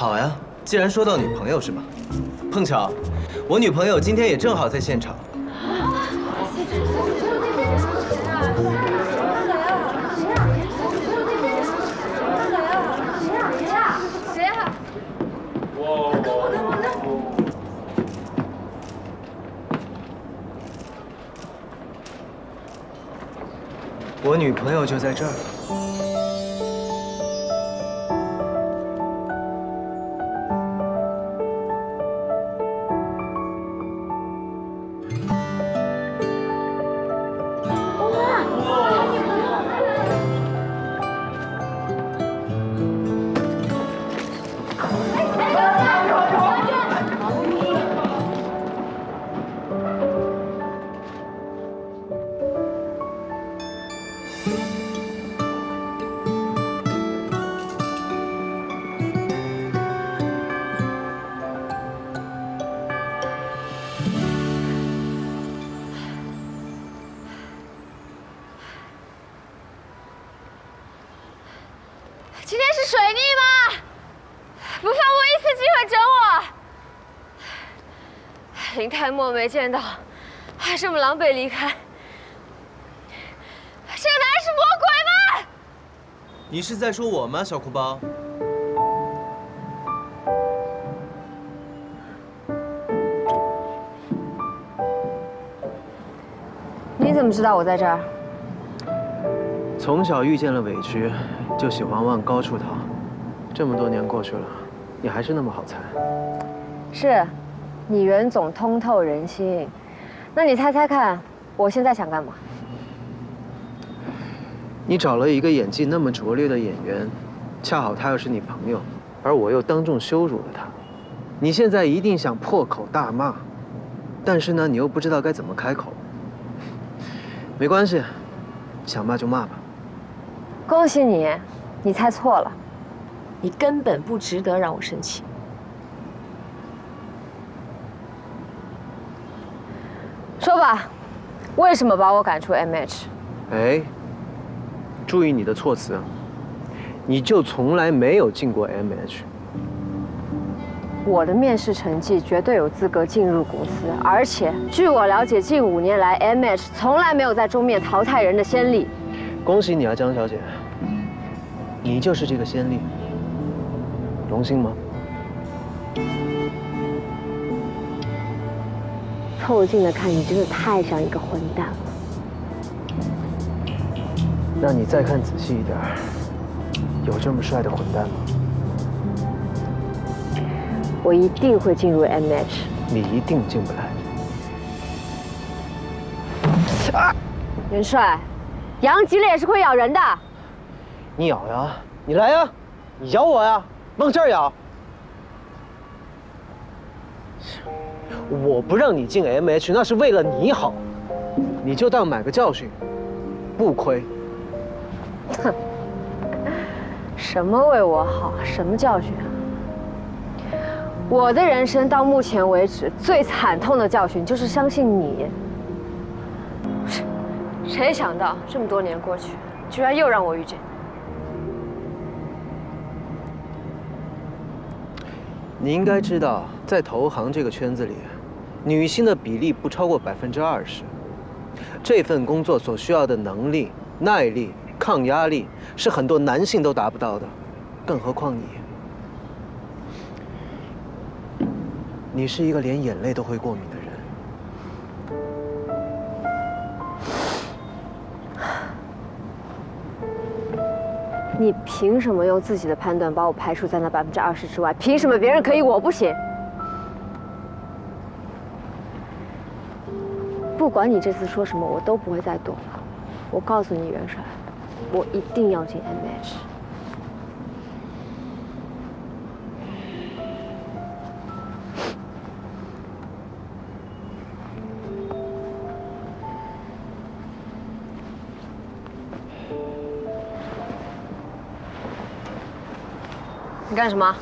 好呀，既然说到女朋友是吧？碰巧，我女朋友今天也正好在现场。谁啊？我女朋友就在这儿。今天是水逆吗？不放过一次机会整我！林太墨没见到，还这么狼狈离开，这个男人是魔鬼吗？你是在说我吗，小哭包？你怎么知道我在这儿？从小遇见了委屈，就喜欢往高处逃。这么多年过去了，你还是那么好猜。是，你袁总通透人心。那你猜猜看，我现在想干嘛？你找了一个演技那么拙劣的演员，恰好他又是你朋友，而我又当众羞辱了他。你现在一定想破口大骂，但是呢，你又不知道该怎么开口。没关系，想骂就骂吧。恭喜你，你猜错了，你根本不值得让我生气。说吧，为什么把我赶出 MH？哎，注意你的措辞，你就从来没有进过 MH。我的面试成绩绝对有资格进入公司，而且据我了解，近五年来 MH 从来没有在中面淘汰人的先例。恭喜你啊，江小姐，你就是这个先例，荣幸吗？凑近了看，你真的太像一个混蛋了。那你再看仔细一点，有这么帅的混蛋吗？我一定会进入 MH。你一定进不来。元帅，羊急了也是会咬人的。你咬呀，你来呀，你咬我呀，往这儿咬。我不让你进 MH，那是为了你好，你就当买个教训，不亏。哼 什么为我好？什么教训啊？我的人生到目前为止最惨痛的教训就是相信你。谁想到这么多年过去，居然又让我遇见？你应该知道，在投行这个圈子里，女性的比例不超过百分之二十。这份工作所需要的能力、耐力、抗压力，是很多男性都达不到的，更何况你。你是一个连眼泪都会过敏的人。你凭什么用自己的判断把我排除在那百分之二十之外？凭什么别人可以，我不行？不管你这次说什么，我都不会再躲了。我告诉你，元帅，我一定要进 MH。干什么？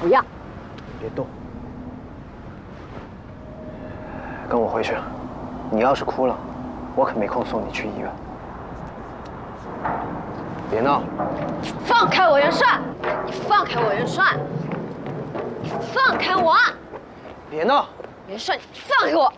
不要！你别动，跟我回去。你要是哭了，我可没空送你去医院。别闹！放开我元帅！你放开我元帅！你放开我！别闹！元帅，你放开我！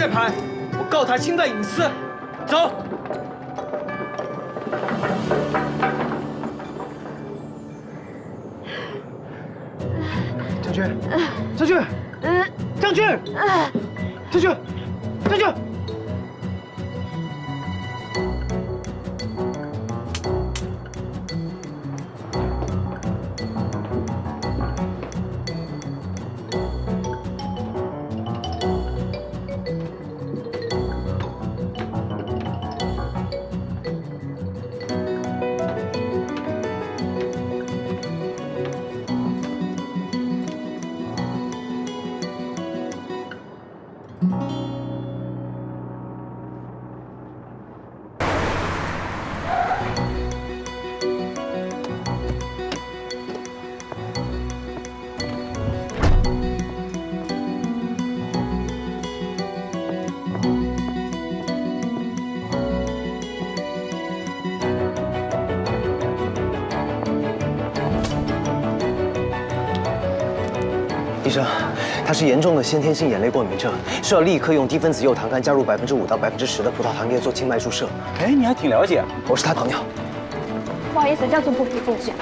你们谁在拍？我告他侵犯隐私！走！将军，将军，将军，将军，将军！他是严重的先天性眼泪过敏症，需要立刻用低分子右糖苷加入百分之五到百分之十的葡萄糖液做静脉注射。哎，你还挺了解。我是他朋友。不好意思，这样子不可以进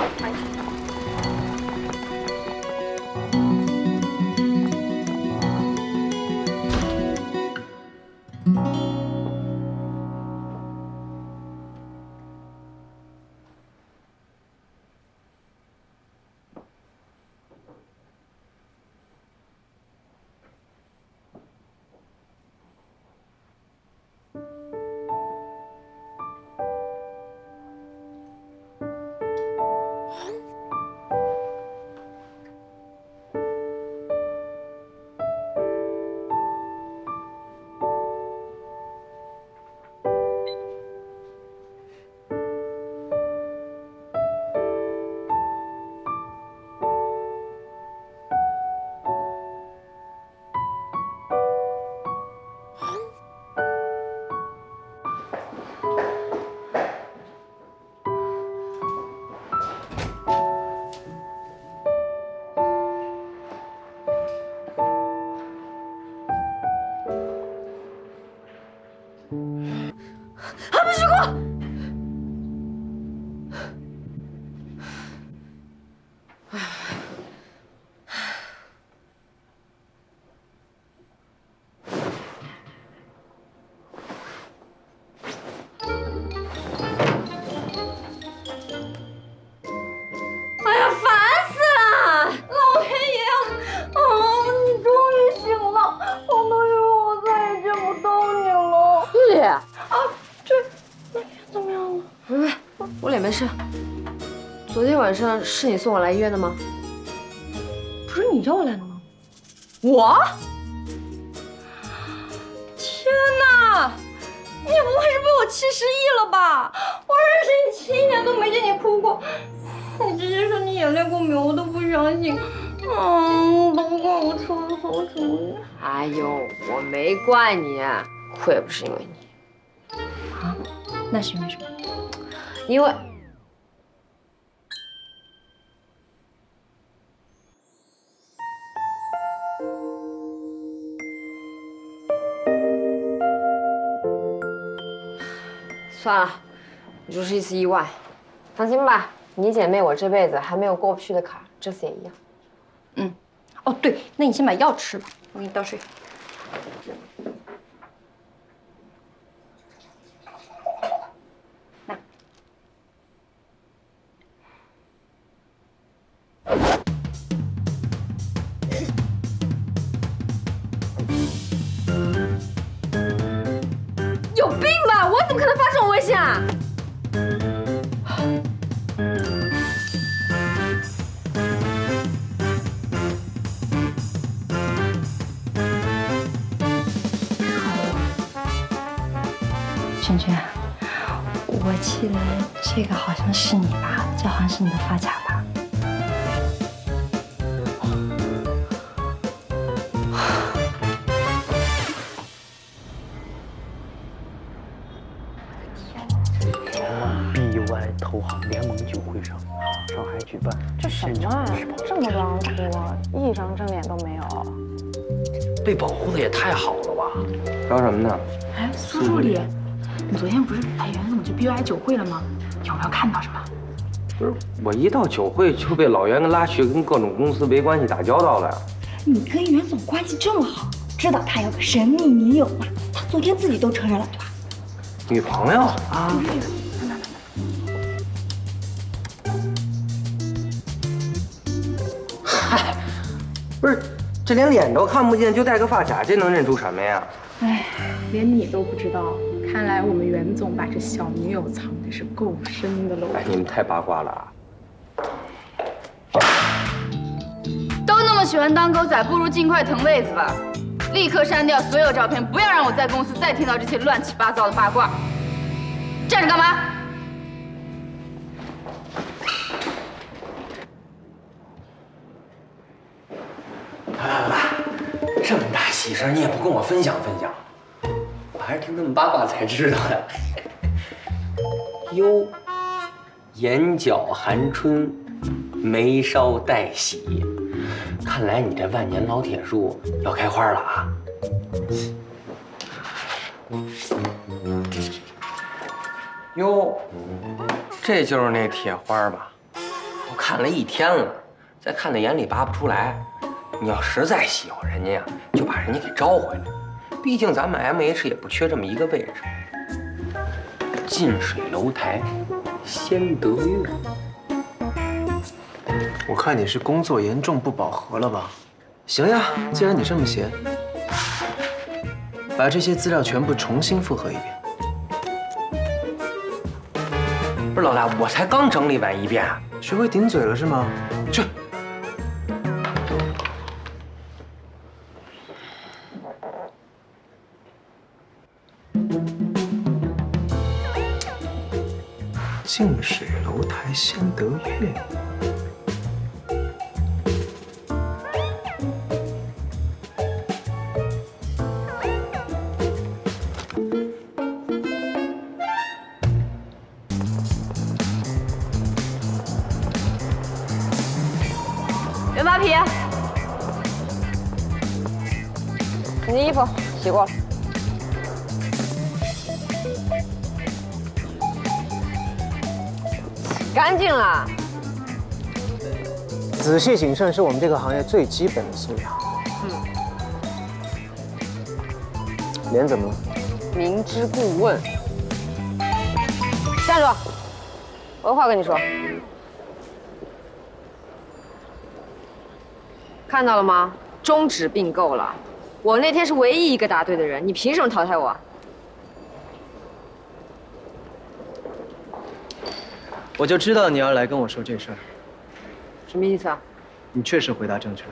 没事。昨天晚上是你送我来医院的吗？不是你叫我来的吗？我？天哪！你不会是被我气失忆了吧？我认识你七年都没见你哭过，你直接说你眼泪过敏，我都不相信。嗯，都怪我出了馊主意。哎呦，我没怪你，哭也不是因为你，啊？那是因为什么？因为算了，你就是一次意外，放心吧，你姐妹我这辈子还没有过不去的坎，这次也一样。嗯，哦对，那你先把药吃吧，我给你倒水。下。娟娟，我记得这个好像是你吧？这好像是你的发卡吧？举办。这什么啊？这么多张图，一张正脸都没有。被保护的也太好了吧？聊什么呢？哎，苏助理，你昨天不是陪袁总去 BY 酒会了吗？有没有看到什么？不是我一到酒会就被老袁给拉去跟各种公司没关系打交道了呀。你跟袁总关系这么好，知道他有个神秘女友吗？他昨天自己都承认了，对吧？女朋友啊？嗨，不是，这连脸都看不见就戴个发卡，这能认出什么呀？哎，连你都不知道，看来我们袁总把这小女友藏的是够深的喽。哎，你们太八卦了啊！都那么喜欢当狗仔，不如尽快腾位子吧！立刻删掉所有照片，不要让我在公司再听到这些乱七八糟的八卦。站着干嘛？事你也不跟我分享分享，我还是听他们八卦才知道的。哟，眼角含春，眉梢带喜，看来你这万年老铁树要开花了啊！哟，这就是那铁花吧？我看了一天了，再看在眼里拔不出来。你要实在喜欢人家呀，就把人家给招回来。毕竟咱们 M H 也不缺这么一个位置。近水楼台先得月。我看你是工作严重不饱和了吧？行呀，既然你这么闲，把这些资料全部重新复核一遍。不是老大，我才刚整理完一遍，学会顶嘴了是吗？去。近水楼台先得月。袁扒皮，你的衣服洗过了。干净了。仔细谨慎是我们这个行业最基本的素养。嗯。脸怎么了？明知故问。站住！我有话跟你说。看到了吗？终止并购了。我那天是唯一一个答对的人，你凭什么淘汰我？我就知道你要来跟我说这事儿。什么意思啊？你确实回答正确了，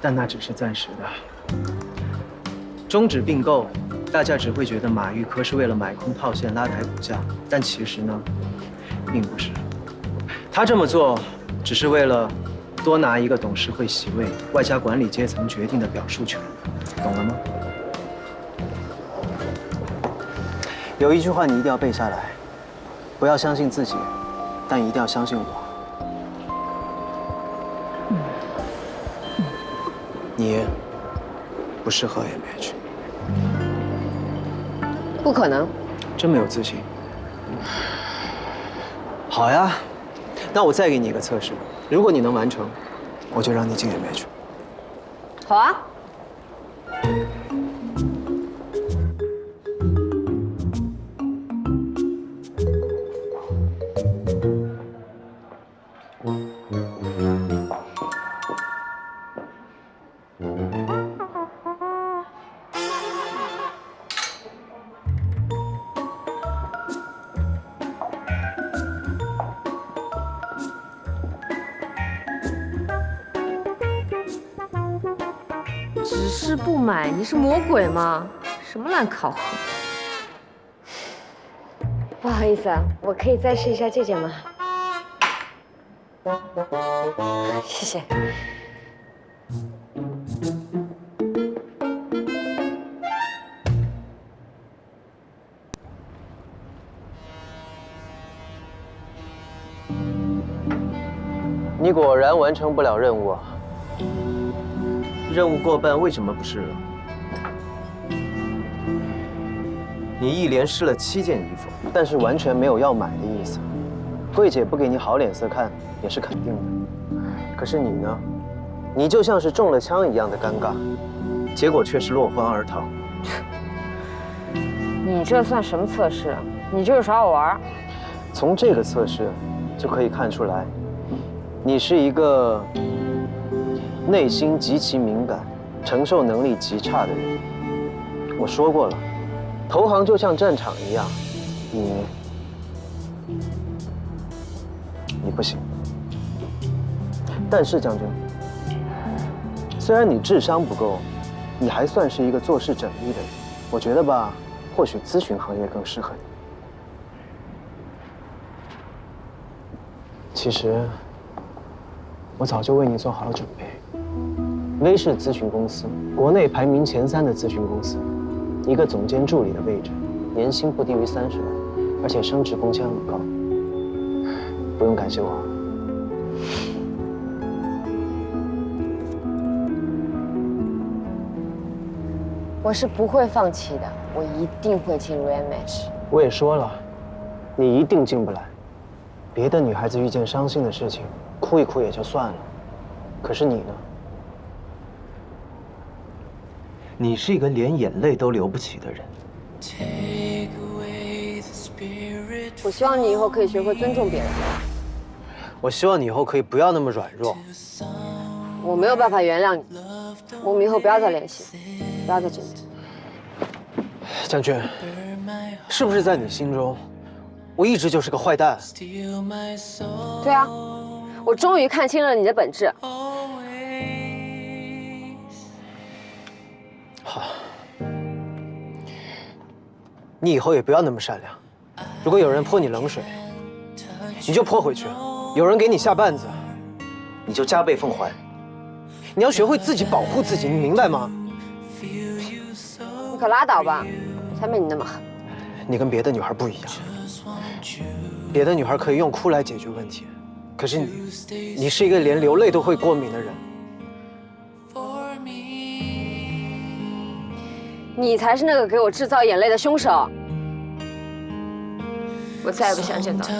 但那只是暂时的。终止并购，大家只会觉得马玉科是为了买空套现拉抬股价，但其实呢，并不是。他这么做，只是为了多拿一个董事会席位，外加管理阶层决定的表述权，懂了吗？有一句话你一定要背下来。不要相信自己，但一定要相信我。你不适合 MH，不可能，这么有自信。好呀，那我再给你一个测试，如果你能完成，我就让你进 MH。好啊。你是魔鬼吗？什么烂考核？不好意思啊，我可以再试一下这件吗？谢谢。你果然完成不了任务啊！任务过半，为什么不试了？你一连试了七件衣服，但是完全没有要买的意思。柜姐不给你好脸色看也是肯定的。可是你呢？你就像是中了枪一样的尴尬，结果却是落荒而逃。你这算什么测试？你就是耍我玩儿。从这个测试就可以看出来，你是一个内心极其敏感、承受能力极差的人。我说过了，投行就像战场一样，你你不行。但是将军，虽然你智商不够，你还算是一个做事缜密的人。我觉得吧，或许咨询行业更适合你。其实，我早就为你做好了准备。威视咨询公司，国内排名前三的咨询公司，一个总监助理的位置，年薪不低于三十万，而且升职工签很高。不用感谢我。我是不会放弃的，我一定会进入 MH。我也说了，你一定进不来。别的女孩子遇见伤心的事情，哭一哭也就算了，可是你呢？你是一个连眼泪都流不起的人。我希望你以后可以学会尊重别人。我希望你以后可以不要那么软弱。我没有办法原谅你，我们以后不要再联系，不要再见面。将军，是不是在你心中，我一直就是个坏蛋？对啊，我终于看清了你的本质。好，你以后也不要那么善良。如果有人泼你冷水，你就泼回去；有人给你下绊子，你就加倍奉还。你要学会自己保护自己，你明白吗？你可拉倒吧，才没你那么狠。你跟别的女孩不一样，别的女孩可以用哭来解决问题，可是你，你是一个连流泪都会过敏的人。你才是那个给我制造眼泪的凶手。我再也不想见到你。